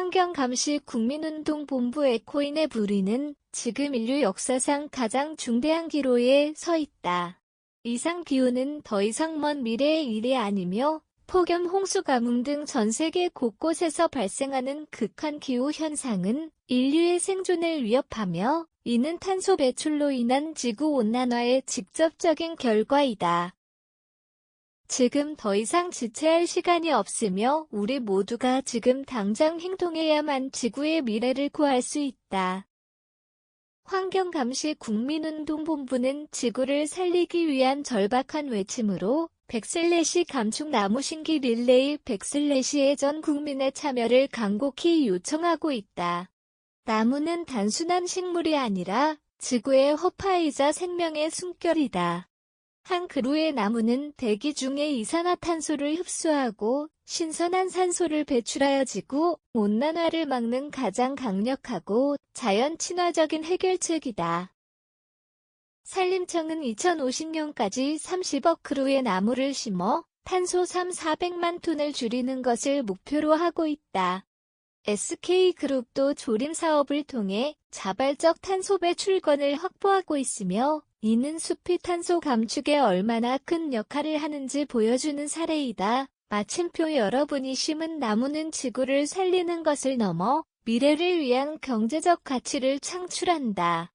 환경감시 국민운동본부 에코인의 불의는 지금 인류 역사상 가장 중대한 기로에 서 있다. 이상 기후는 더 이상 먼 미래의 일이 아니며 폭염, 홍수, 가뭄 등 전 세계 곳곳에서 발생하는 극한 기후 현상은 인류의 생존을 위협하며 이는 탄소 배출로 인한 지구 온난화의 직접적인 결과이다. 지금 더 이상 지체할 시간이 없으며 우리 모두가 지금 당장 행동해야만 지구의 미래를 구할 수 있다. 환경감시 국민운동본부는 지구를 살리기 위한 절박한 외침으로 백슬래시 감축 나무 신기 릴레이 백슬래시의 전 국민의 참여를 간곡히 요청하고 있다. 나무는 단순한 식물이 아니라 지구의 허파이자 생명의 숨결이다. 한 그루의 나무는 대기 중에 이산화탄소를 흡수하고 신선한 산소를 배출하여 지구 온난화를 막는 가장 강력하고 자연 친화적인 해결책이다. 산림청은 2050년까지 30억 그루의 나무를 심어 탄소 3, 400만 톤을 줄이는 것을 목표로 하고 있다. SK그룹도 조림 사업을 통해 자발적 탄소 배출권을 확보하고 있으며 이는 숲이 탄소 감축에 얼마나 큰 역할을 하는지 보여주는 사례이다. 마침표 여러분이 심은 나무는 지구를 살리는 것을 넘어 미래를 위한 경제적 가치를 창출한다.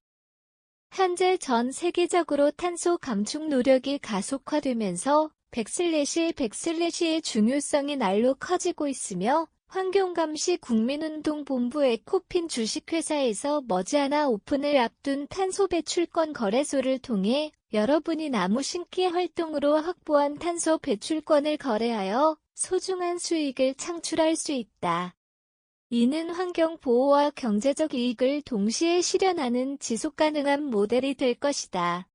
현재 전 세계적으로 탄소 감축 노력이 가속화되면서 백슬래시 백슬래시의 중요성이 날로 커지고 있으며 환경감시 국민운동본부 에코핀 주식회사에서 머지않아 오픈을 앞둔 탄소 배출권 거래소를 통해 여러분이 나무 심기 활동으로 확보한 탄소 배출권을 거래하여 소중한 수익을 창출할 수 있다. 이는 환경 보호와 경제적 이익을 동시에 실현하는 지속가능한 모델이 될 것이다.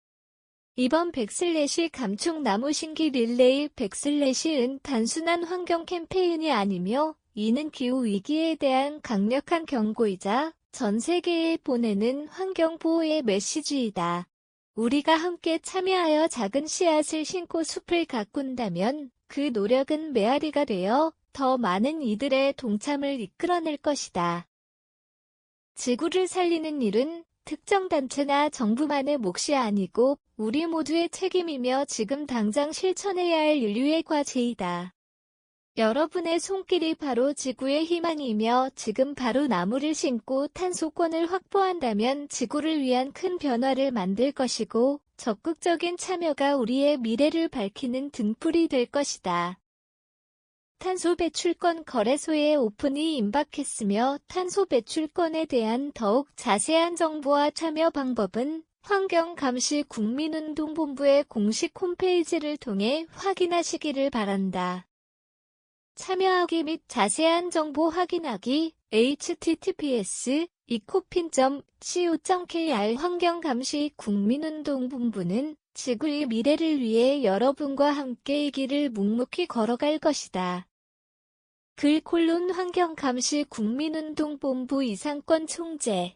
이번 백슬래시 감축 나무 신기 릴레이 백슬래시은 단순한 환경 캠페인이 아니며 이는 기후 위기에 대한 강력한 경고이자 전 세계에 보내는 환경 보호의 메시지이다. 우리가 함께 참여하여 작은 씨앗을 심고 숲을 가꾼다면 그 노력은 메아리가 되어 더 많은 이들의 동참을 이끌어낼 것이다. 지구를 살리는 일은 특정 단체나 정부만의 몫이 아니고 우리 모두의 책임이며 지금 당장 실천해야 할 인류의 과제이다. 여러분의 손길이 바로 지구의 희망이며 지금 바로 나무를 심고 탄소권을 확보한다면 지구를 위한 큰 변화를 만들 것이고 적극적인 참여가 우리의 미래를 밝히는 등불이 될 것이다. 탄소 배출권 거래소의 오픈이 임박했으며 탄소 배출권에 대한 더욱 자세한 정보와 참여 방법은 환경감시 국민운동본부의 공식 홈페이지를 통해 확인하시기를 바란다. 참여하기 및 자세한 정보 확인하기 https eco핀.co.kr 환경감시 국민운동본부는 지구의 미래를 위해 여러분과 함께 이 길을 묵묵히 걸어갈 것이다. 글 콜론 환경감시 국민운동본부 이상권 총재